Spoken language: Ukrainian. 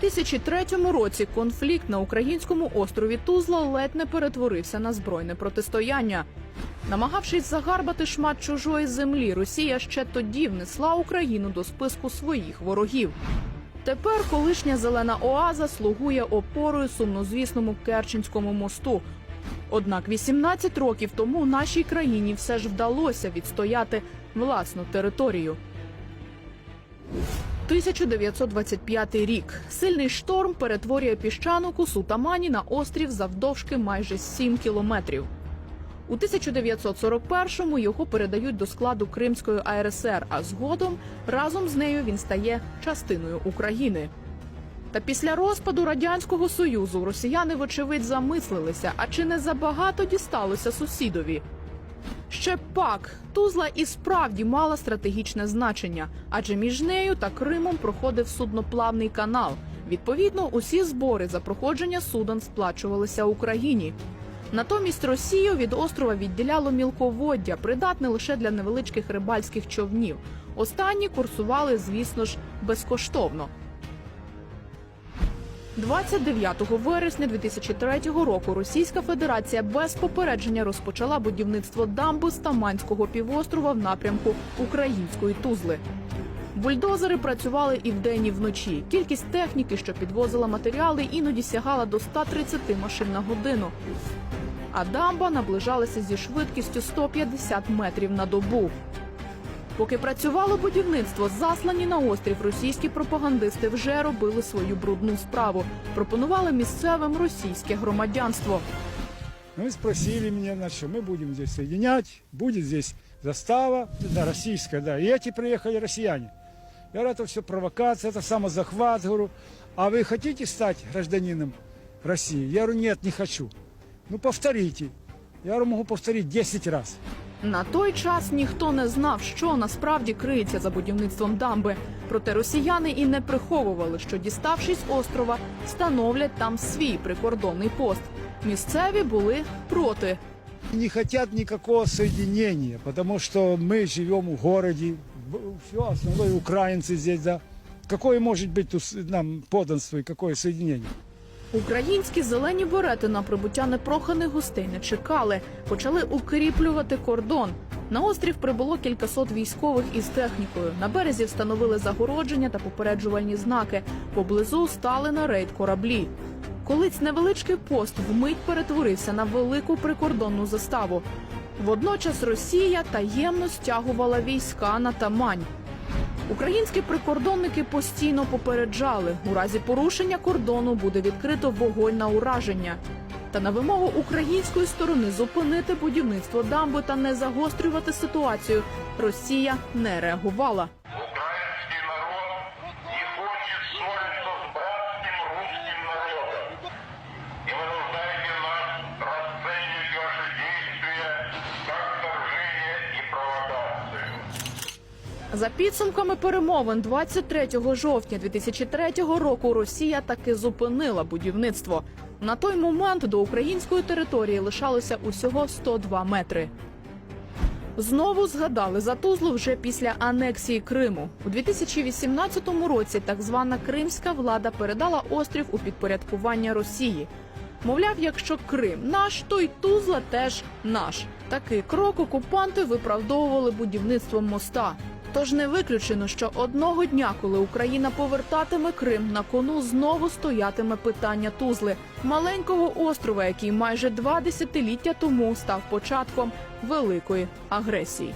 2003 році конфлікт на українському острові Тузла ледь не перетворився на збройне протистояння. Намагавшись загарбати шмат чужої землі, Росія ще тоді внесла Україну до списку своїх ворогів. Тепер колишня зелена оаза слугує опорою сумнозвісному Керченському мосту. Однак 18 років тому нашій країні все ж вдалося відстояти власну територію. 1925 рік. Сильний шторм перетворює піщану косу Тамані на острів завдовжки майже 7 кілометрів. У 1941-му його передають до складу Кримської АРСР, а згодом разом з нею він стає частиною України. Та після розпаду радянського союзу росіяни, вочевидь, замислилися, а чи не забагато дісталося сусідові. Ще пак Тузла і справді мала стратегічне значення, адже між нею та Кримом проходив судноплавний канал. Відповідно, усі збори за проходження суден сплачувалися Україні. Натомість Росію від острова відділяло мілководдя, придатне лише для невеличких рибальських човнів. Останні курсували, звісно ж, безкоштовно. 29 вересня 2003 року Російська Федерація без попередження розпочала будівництво дамби з Таманського півострова в напрямку української Тузли. Бульдозери працювали і вдень, і вночі. Кількість техніки, що підвозила матеріали, іноді сягала до 130 машин на годину. А дамба наближалася зі швидкістю 150 метрів на добу. Поки працювало будівництво, заслані на острів російські пропагандисти вже робили свою брудну справу. Пропонували місцевим російське громадянство. Ну и спросили меня, на что мы будем здесь соединять, будет здесь застава, да, российская, да, и эти приехали россияне. Я говорю, это все провокация, это самозахват, говорю, а вы хотите стать гражданином России? Я говорю, нет, не хочу. Ну повторите. Я говорю, могу повторить 10 раз. На той час ніхто не знав, що насправді криється за будівництвом дамби. Проте росіяни і не приховували, що діставшись острова, становлять там свій прикордонний пост. Місцеві були проти. Не хотят никакого соединения, потому что мы живем в городе, все основные украинцы здесь, да. Какое может быть тут с- нам подданство и какое соединение? Українські зелені берети на прибуття непроханих гостей не чекали. Почали укріплювати кордон. На острів прибуло кількасот військових із технікою. На березі встановили загородження та попереджувальні знаки. Поблизу стали на рейд кораблі. Колись невеличкий пост вмить перетворився на велику прикордонну заставу. Водночас Росія таємно стягувала війська на Тамань. Українські прикордонники постійно попереджали, у разі порушення кордону буде відкрито вогонь на ураження. Та на вимогу української сторони зупинити будівництво дамби та не загострювати ситуацію Росія не реагувала. За підсумками перемовин 23 жовтня 2003 року Росія таки зупинила будівництво. На той момент до української території лишалося усього 102 метри. Знову згадали за Тузлу вже після анексії Криму. У 2018 році так звана кримська влада передала острів у підпорядкування Росії. Мовляв, якщо Крим наш, то й Тузла теж наш. Такий крок окупанти виправдовували будівництвом моста. Тож не виключено, що одного дня, коли Україна повертатиме Крим, на кону знову стоятиме питання Тузли, маленького острова, який майже два десятиліття тому став початком великої агресії.